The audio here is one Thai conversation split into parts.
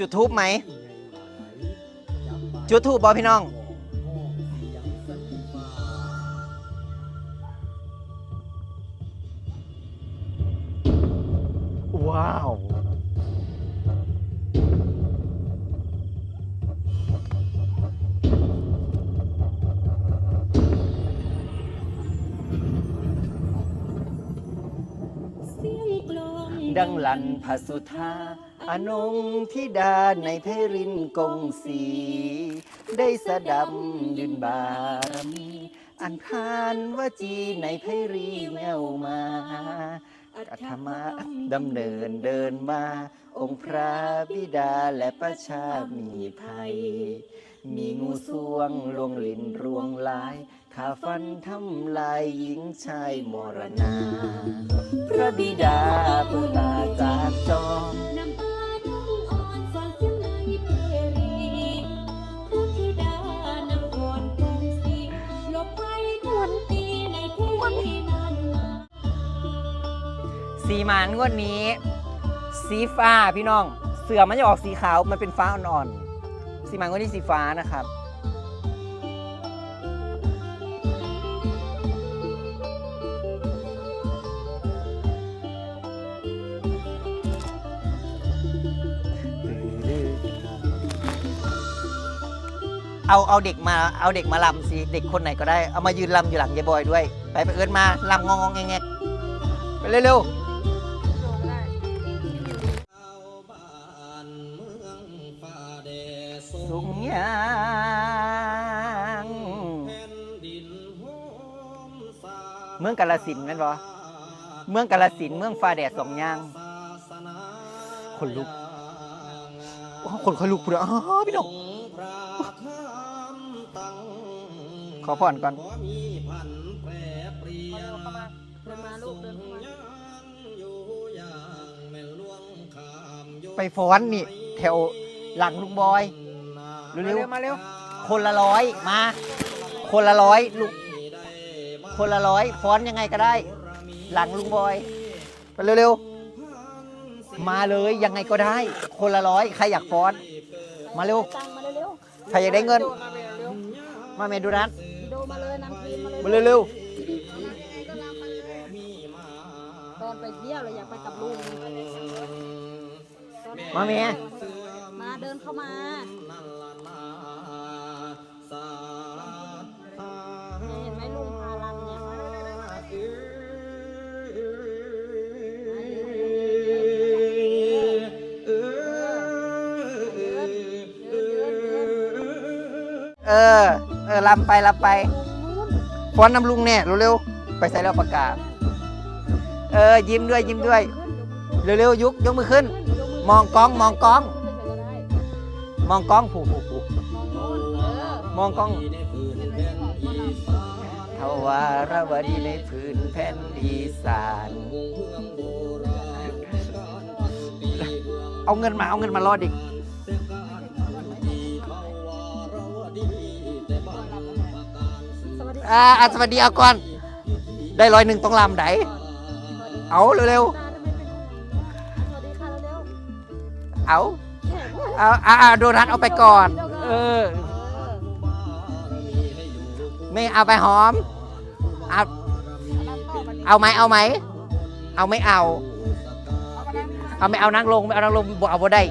จุดทูบไหม จุดทูบบอพี่น้อง ว้าว ดังลันพระสุธา อนงทิดาในเพรินกงสี ได้สะดำยืนบารมีอันพานวจีในเพรีแววมาอัธมาดำเนินเดินมา องค์พระบิดาและประชามีภัย มีงูสวงลวงลินรวงลายขาฟันทำลายหญิงชายมรณา พระบิดาผู้ตาจากจอ หมานงวดนี้ สีฟ้าพี่น้อง เสือมันจะออกสีขาวมันเป็นฟ้าอ่อนๆสีหมานงวดนี้สีฟ้านะครับเอาเอาเด็กมาเอาเด็กมาลำสิเด็กคนไหนก็ได้เอามายืนลำอยู่หลังยายบอยด้วย ไปไปเอิญมาลำงองงแงกๆไปเร็วๆางเมืองกาลสินแม่นบ่เมืองกาลสินเมืองฟ้าแดดสองยางคนลุกโอ้คนคยลุกพูดอ้าพี่น้องขอผ่อนก่อนไปฟ้อนนี่ แถวหลังลุงบอย เร็วๆมาเร็วคนละร้อยมา คนละร้อยลุงคนละร้อยฟ้อนยังไงก็ได้ หลังลุงบอยไปเร็วๆมาเลยยังไงก็ได้ คนละร้อยใครอยากฟ้อน มาเร็วตังมาเร็วใครอยากได้เงินๆมาเร็วมาเมดูนัทๆโดมาเลยนำทีมมาเลยมาเร็วตอนไปเที่ยวเราอยากไปกับลุงๆมาเมมา เดินเข้ามาเนี่ยเห็นไหมลุงพาลังเนี่ยเออ เออลำไปลำไปฟ้อนน้ำลุงเนี่ยเร็วๆไปใส่แล้วปากกาเออ ยิ้มด้วยยิ้มด้วย เร็วๆยุกยกมือขึ้น มองกล้องมองกล้อง มองกล้องผูผูผูมองกล้องเทวารวดีในพื้นแผ่นอีสานเอาเงินมาเอาเงินมารอดิอ่าอะสวัสดีเอาก่อน ได้ร้อยหนึ่งต้องลำไดเอาเร็วสวัสดีค่ะเร็วๆเอา เอาเอาเอาโดนัทเอาไปก่อน เออไม่เอาไปหอม เอาเอาไหมเอาไหม เอาไม่เอา เอาไม่เอานั่งลงไม่เอานั่งลงบ่เอาบ่ได้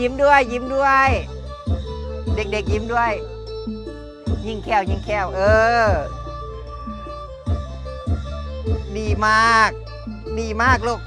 ยิ้มด้วย ยิ้มด้วย เด็กๆยิ้มด้วย ยิงแควยิงแควเออ ดีมาก ดีมากลูก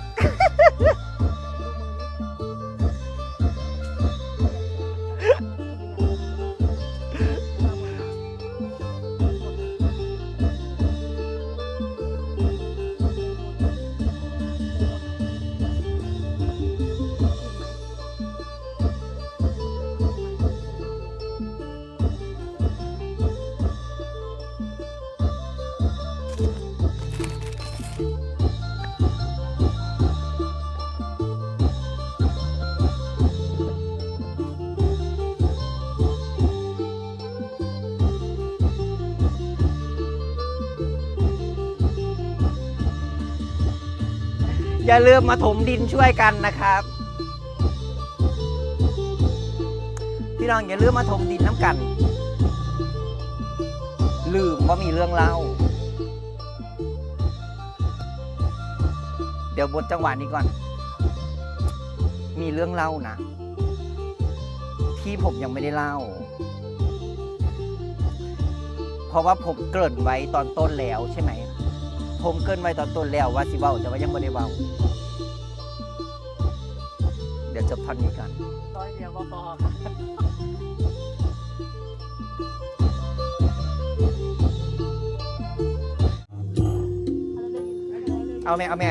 อย่าลืมมาถมดินช่วยกันนะครับ พี่น้องอย่าลืมมาถมดินน้ำกัน ลืมว่ามีเรื่องเล่า เดี๋ยวบทจังหวะนี้ก่อน มีเรื่องเล่านะที่ผมยังไม่ได้เล่า เพราะว่าผมเกริ่นไว้ตอนต้นแล้วใช่ไหม ผมเกริ่นไว้ตอนต้นแล้วว่าสิเว้าแต่ว่ายังไม่ได้เว้าเดี๋ ยวจบพันนี้กันร้อยเดียวก็พอเอาไหมเอาไหม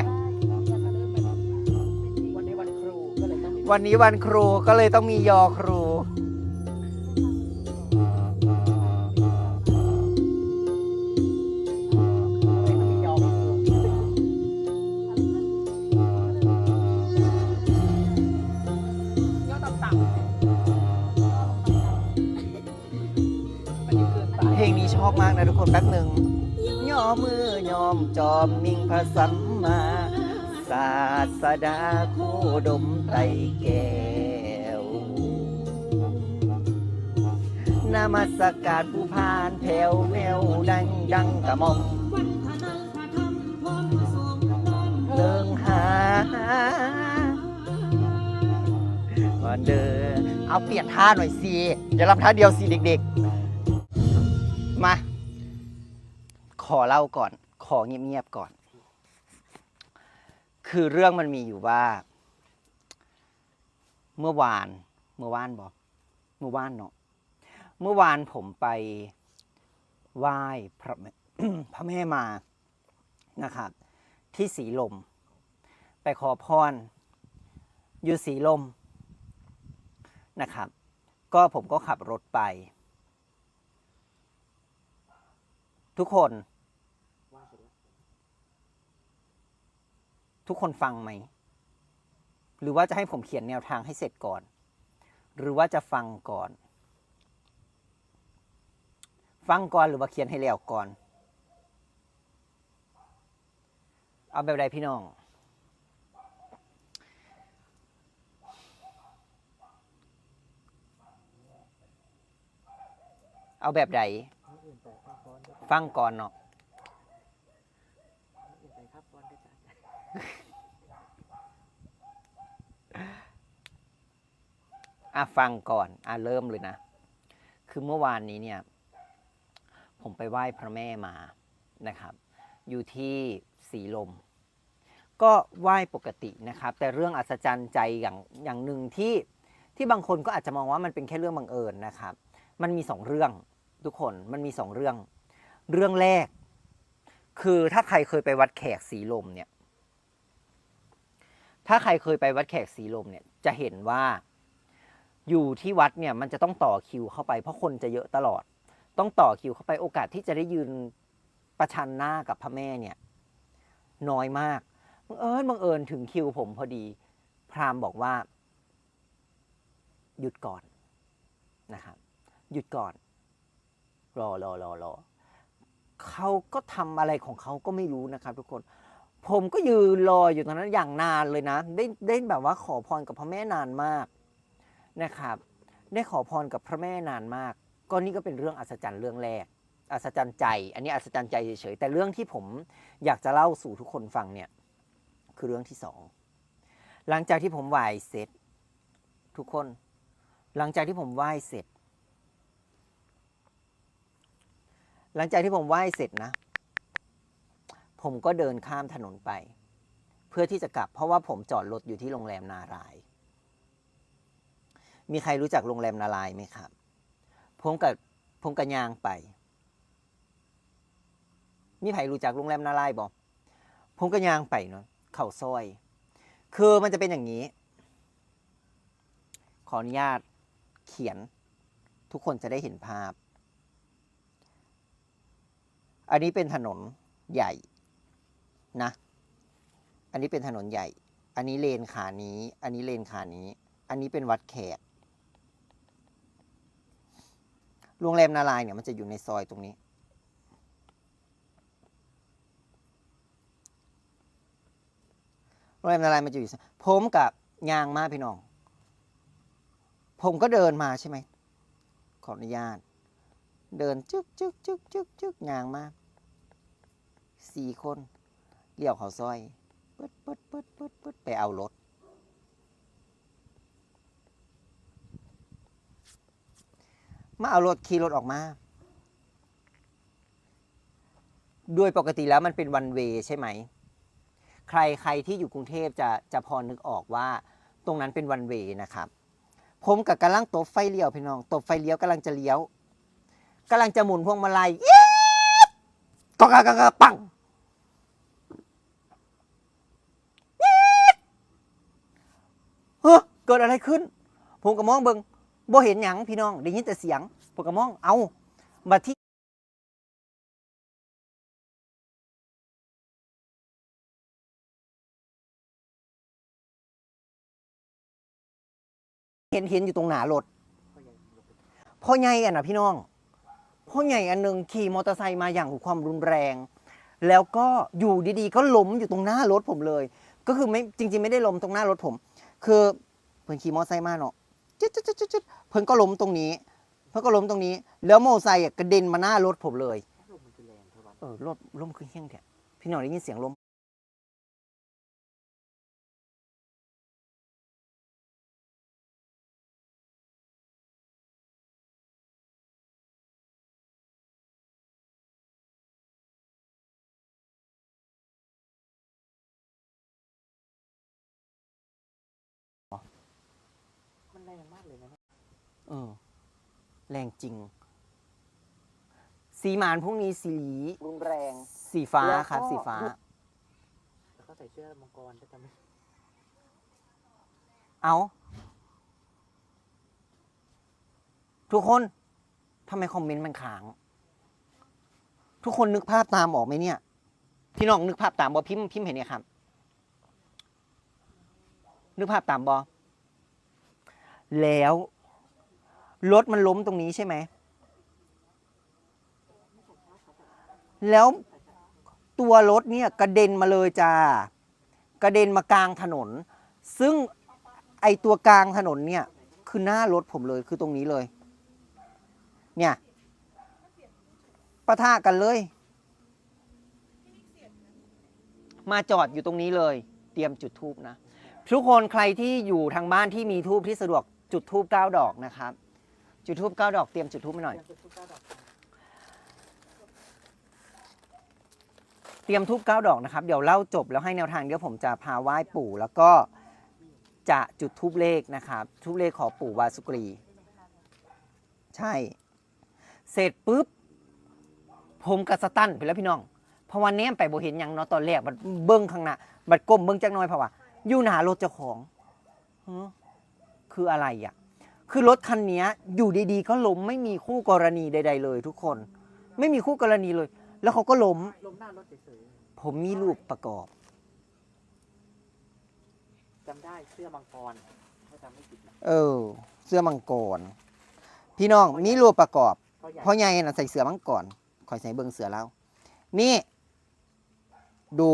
วันนี้วันครูก็เลยต้องมีวันนี้วันครูก็เลยต้องมียอครู ต่ำๆอันนี้เกินไปเพลงนี้ชอบมากนะทุกคนแป๊บหนึ่งย่อมือยอมจอมมิ่งพระสัมมาศาสดาโคดมไตรแก้ว นามัสการผู้พานแถวแมวดังดังกระหม่อมวันพนังพระธรรมพร้อมพระสงฆ์น้อมเลิงหาวัน เดิน เอาเปลี่ยนท่าหน่อยสิอย่ารับท่าเดียวสิเด็กๆ มา ขอเล่าก่อน ขอเงียบๆก่อน คือเรื่องมันมีอยู่ว่า เมื่อวาน เมื่อวานบอกเมื่อวานเนาะเมื่อวานผมไปไหว้พระแม่พระแม่มานะครับ ที่สีลม ไปขอพรอยู่สีลม นะครับ ก็ผมก็ขับรถไป ทุกคน ทุกคนฟังไหม หรือว่าจะให้ผมเขียนแนวทางให้เสร็จก่อน หรือว่าจะฟังก่อน ฟังก่อนหรือว่าเขียนให้แล้วก่อน เอาแบบใดพี่น้อง เอาแบบใดฟังก่อนเนาะอะฟังก่อนอะเริ่มเลยนะ คือเมื่อวานนี้เนี่ย ผมไปไหว้พระแม่มานะครับ อยู่ที่สีลม ก็ไหว้ปกตินะครับ แต่เรื่องอัศจรรย์ใจอย่างอย่างหนึ่งที่ที่บางคนก็อาจจะมองว่ามันเป็นแค่เรื่องบังเอิญนะครับ มันมีสองเรื่อง ทุกคนมันมีสองเรื่อง เรื่องแรก คือถ้าใครเคยไปวัดแขกสีลมเนี่ย ถ้าใครเคยไปวัดแขกสีลมเนี่ยจะเห็นว่าอยู่ที่วัดเนี่ยมันจะต้องต่อคิวเข้าไปเพราะคนจะเยอะตลอด ต้องต่อคิวเข้าไปโอกาสที่จะได้ยืนประชันหน้ากับพระแม่เนี่ย น้อยมากบังเอิญบังเอิญถึงคิวผมพอดี พราหมณ์บอกว่า หยุดก่อนนะครับหยุดก่อน รอรอรอรอเขาก็ทำอะไรของเขาก็ไม่รู้นะครับ ทุกคน ผมก็ยืนรออยู่ตรงนั้นอย่างนานเลยนะ ได้ได้แบบว่าขอพรกับพระแม่นานมากนะครับ ได้ขอพรกับพระแม่นานมาก ก็นี่ก็เป็นเรื่องอัศจรรย์เรื่องแรก อัศจรรย์ใจ อันนี้อัศจรรย์ใจเฉยๆแต่เรื่องที่ผมอยากจะเล่าสู่ทุกคนฟังเนี่ยคือเรื่องที่สองหลังจากที่ผมไหว้เสร็จ ทุกคน หลังจากที่ผมไหว้เสร็จ หลังจากที่ผมไหว้เสร็จนะ ผมก็เดินข้ามถนนไป เพื่อที่จะกลับ เพราะว่าผมจอดรถอยู่ที่โรงแรมนาราย มีใครรู้จักโรงแรมนารายไหมครับ ผมกับผมกับยางไป มีใครรู้จักโรงแรมนารายบอกผมกับยางไปเนาะเข่าซอย คือมันจะเป็นอย่างนี้ ขออนุญาตเขียนทุกคนจะได้เห็นภาพ อันนี้เป็นถนนใหญ่นะ อันนี้เป็นถนนใหญ่ อันนี้เลนขานี้ อันนี้เลนขานี้ อันนี้เป็นวัดแขก โรงแรมนารายเนี่ยมันจะอยู่ในซอยตรงนี้ โรงแรมนาลายมันจะอยู่ผมกับยางมาพี่น้อง ผมก็เดินมาใช่ไหม ขออนุญาต เดินจึกจึกจึกจึกจึกยางมา สี่คนเลี้ยวเขาซอยปึ๊ดปึ๊ดปึ๊ดปึ๊ดปึ๊ดไปเอารถ มาเอารถขี่รถออกมาโดยปกติแล้วมันเป็นวันเวใช่ไหม ใครใครที่อยู่กรุงเทพจะจะพอนึกออกว่า ตรงนั้นเป็นวันเวนะครับ ผมกับกำลังตบไฟเลี้ยวพี่น้องตบไฟเลี้ยวกำลังจะเลี้ยวกำลังจะหมุนพวงมาลัยเก็กะกะกปังเฮ้อเกิดอะไรขึ้น ผมก็มองเบิงบ่เห็นหยังพี่น้อง ได้ยินแต่เสียง ผมก็มอง เอาบัดที่เห็นเห็นอยู่ตรงหนารถพ่อใหญ่อะนะพี่น้อง พ่อใหญ่อันหนึ่งขี่มอเตอร์ไซค์มาอย่างความรุนแรง แล้วก็อยู่ดีๆ ก็ล้มอยู่ตรงหน้ารถผมเลย ก็คือไม่จริง ๆ ไม่ได้ล้มตรงหน้ารถผม คือเพิ่นขี่มอเตอร์ไซค์มาเนาะจึ๊ดจึ๊ดจึ๊ดจึ๊ดเพิ่นก็ล้มตรงนี้ เพิ่นก็ล้มตรงนี้ แล้วมอเตอร์ไซค์อะกระเด็นมาหน้ารถผมเลย เออรถล้มคือเฮี้ยงแท้พี่หน่อยได้ยินเสียงล้ม แรงมากเลยนะเนี่ยเออ แรงจริง สีหมานพรุ่งนี้สีรุนแรง สีฟ้าแล้วก็ ครับ สีฟ้า แล้วก็ใส่เสื้อมังกรก็ทำให้เอาทุกคนทำไมคอมเมนต์มันค้าง ทุกคนนึกภาพตามออกไหมเนี่ย พี่น้องนึกภาพตามบอพิมพ์พิมพ์เห็นเนี่ยครับ นึกภาพตามบอ แล้วรถมันล้มตรงนี้ใช่ไหม แล้วตัวรถเนี่ยกระเด็นมาเลยจ้ากระเด็นมากลางถนน ซึ่งไอตัวกลางถนนเนี่ยคือหน้ารถผมเลยคือตรงนี้เลย เนี่ยปะทะกันเลย มาจอดอยู่ตรงนี้เลย เตรียมจุดทูบนะ ทุกคนใครที่อยู่ทางบ้านที่มีทูบที่สะดวก จุดทูบเก้าดอกนะครับ จุดทูบเก้าดอกเตรียมจุดทูบให้หน่อย เตรียมทูบเก้าดอกนะครับ เดี๋ยวเล่าจบแล้วให้แนวทางเดี๋ยวผมจะพาไหว้ปู่ แล้วก็จะจุดทูบเลขนะครับทูบเลขขอปู่วาสุกรี ใช่ เสร็จปุ๊บ ผมกับสตันไปแล้วพี่น้องเพราะวันนี้ไปโบเห็นยังเนาะตอนแรกบัดเบิ้งข้างหน้าบัดก้มเบิ้งจักน้อยเพราะว่าอยู่หนารถเจ้าของ คืออะไรอะ คือรถคันเนี้ยอยู่ดีๆก็ล้มไม่มีคู่กรณีใด ๆ เลย ทุกคน ไม่มีคู่กรณีเลย แล้วเขาก็ล้มลมหน้ารถเฉยผมมีรูปประกอบๆจำได้เสื้อมังกรถ้าจำไม่ผิดนะเออ เสื้อมังกร พี่น้องมีรูปประกอบก็ใหญ่เพราะไงน่ะใส่เสือมังกรคอยใส่เบิงเสือแล้ว นี่ ดู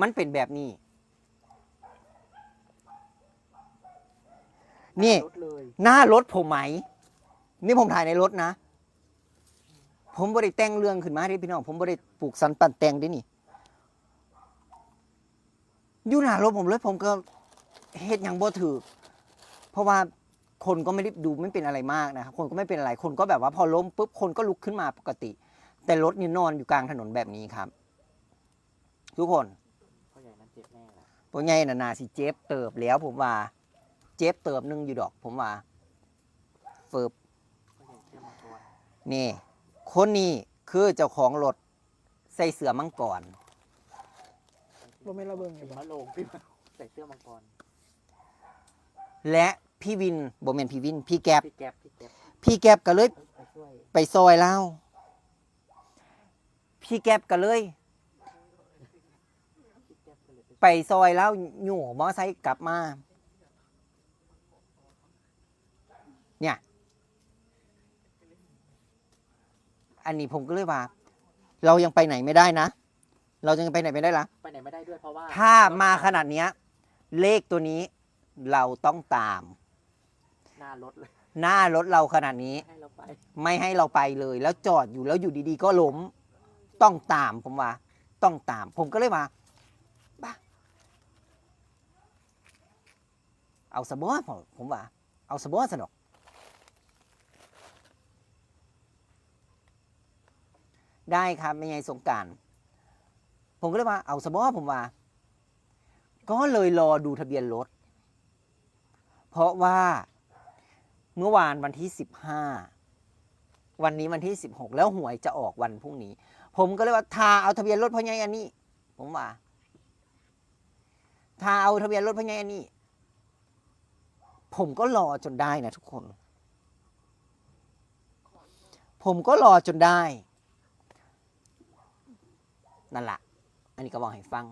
มันเป็นแบบนี้ นี่ รถเลยหน้ารถผมไหม นี่ผมถ่ายในรถนะ ผมบริแต่งเรื่องขึ้นมาเด้พี่น้อง ผมบริปลูกสันปั่นแต่งเด้นี่อยู่หน้ารถผมเลย ผมก็เฮ็ดอย่างบ่ถือเพราะว่าคนก็ไม่ได้ดูไม่เป็นอะไรมากนะครับ คนก็ไม่เป็นอะไร คนก็แบบว่าพอล้มปุ๊บ คนก็ลุกขึ้นมาปกติ แต่รถนี่นอนอยู่กลางถนนแบบนี้ครับ ทุกคนพ่อใหญ่นั้นเจ็บแน่แหละตัวใหญ่น่ะนาสิเจ็บเติบแล้วผมว่า เจ็บเติบหนึงอยู่ดอกผมว่าเฟิบพ่อใหญ่เสื้อมังกรนี่ คนนี้คือเจ้าของรถใส่เสือมังกรว่าไม่ระเบิงเลยมะโรงพี่ใส่เสื้อมังกรและพี่วินโบเมนพี่วินพี่แก๊บพี่แก๊ปพี่แก๊ปพี่แก๊บก็เลยไปช่วยไปซอยเล่าพี่แก๊บก็เลยพี่แก๊ปก็เลยไปไปซอยเล่าหยู่มอไซค์กลับมา เนี่ย อันนี้ผมก็เลยว่า เรายังไปไหนไม่ได้นะ เราจะไปไหนไม่ได้ละไปไหนไม่ได้ด้วยเพราะว่าถ้ามาขนาดเนี้ย เลขตัวนี้เราต้องตาม หน้ารถเลยหน้ารถเราขนาดนี้ ให้เราไปไม่ให้เราไปเลย แล้วจอดอยู่แล้วอยู่ดีๆ ก็ล้ม ต้องตามผมว่า ต้องตาม ผมก็เลยมาบ้าเอาสบอผมผมว่า เอาสบอสนอก ได้ครับไม่ไงสงการ ผมก็เลยว่าเอาสบอผมว่า ก็เลยรอดูทะเบียนรถ เพราะว่าเมื่อวานวันที่สิบห้าวันนี้วันที่16แล้วหวยจะออกวันพรุ่งนี้ ผมก็เลยว่าทาเอาทะเบียนรถพ่อใหญ่อันนี้ ผมว่าทาเอาทะเบียนรถพ่อใหญ่อันนี้ ผมก็รอจนได้นะทุกคน ผมก็รอจนได้ นั่นแหละอันนี้ก็บอกให้ฟัง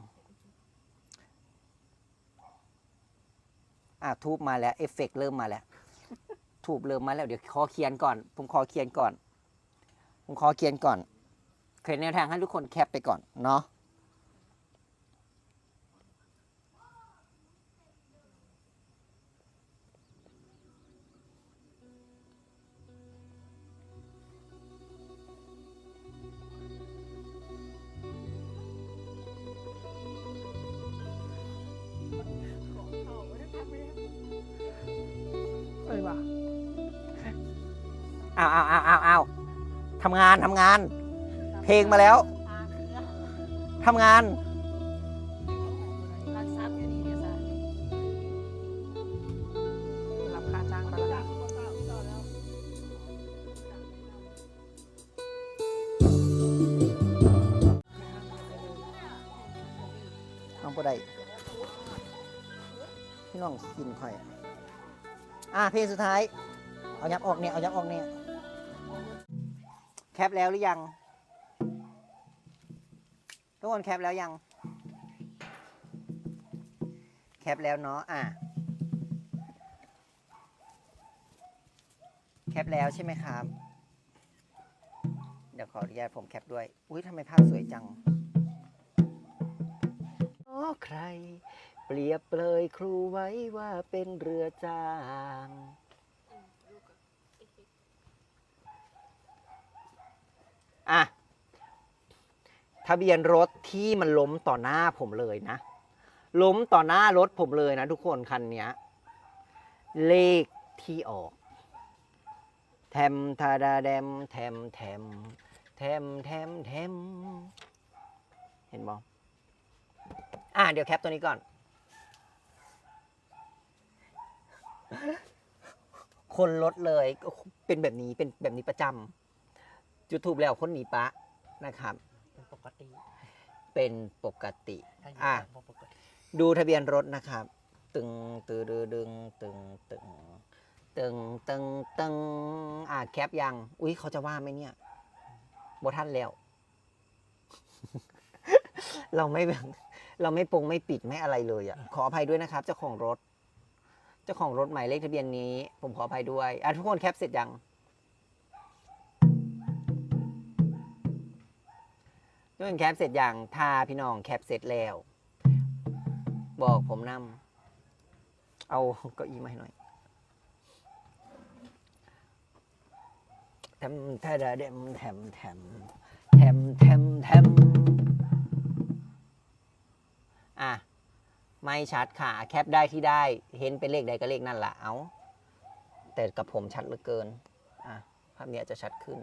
อะทูบมาแล้วเอฟเฟกต์เริ่มมาแล้วทูบเริ่มมาแล้วเดี๋ยวขอเขียนก่อน ผมขอเขียนก่อน ผมขอเขียนก่อนเขียนแนวทางให้ทุกคนแคปไปก่อนเนาะ อ้าวอ้าวอ้าวอ้าวอ้าวทำงานทำงาน เพลงมาแล้ว ทำงาน รักทรัพย์อยู่นี่เดี๋ยวซะรับค่าจ้างไปแล้วน้องผู้พี่น้องกินค่อย อะเพลงสุดท้าย เอายับออกเนี่ย เอายับออกเนี่ย แคปแล้วหรือยัง ทุกคนแคปแล้วยัง แคปแล้วเนาะอะแคปแล้วใช่ไหมครับ เดี๋ยวขออนุญาตผมแคปด้วย อุ้ยทำไมภาพสวยจังอ๋อใคร เปรียบเลยครูไว้ว่าเป็นเรือจาง อะทะเบียนรถที่มันล้มต่อหน้าผมเลยนะ ล้มต่อหน้ารถผมเลยนะ ทุกคนคันเนี้ยเลขที่ออกแทมทาดาแดมแทมแทมแทมแทมแทมเห็นบออะเดี๋ยวแคปตัวนี้ก่อน คนลดเลยเป็นแบบนี้เป็นแบบนี้ประจำ ยูทูบแล้วคนหนีปะนะครับ เป็นปกติเป็นปกติ ถ้าอยู่อะแบบปกติดูทะเบียนรถนะครับ ตึงตือดึงดึงตึงตึงตึงตึงตึงอะแคปยัง อุ้ยเขาจะว่าไหมเนี่ยบท่านแล้ว เราไม่แบบเราไม่ปรงไม่ปิดไม่อะไรเลยอะขออภัยด้วยนะครับ เจ้าของรถ เจ้าของรถหมายเลขทะเบียนนี้ ผมขออภัยด้วยอะทุกคนแคปเสร็จยัง ทุกคนแคปเสร็จอยังถ้าพี่น้องแคปเสร็จแล้ว บอกผมนำเอาเก้าอี้มาให้หน่อยแถมแทดาเดมแถมแถมแถมแถมแถมอะ ไม่ชัดค่ะ แคปได้ที่ได้ เห็นเป็นเลขใดก็เลขนั่นแหละเอาแต่กับผมชัดเหลือเกิน อะ ภาพนี้จะชัดขึ้น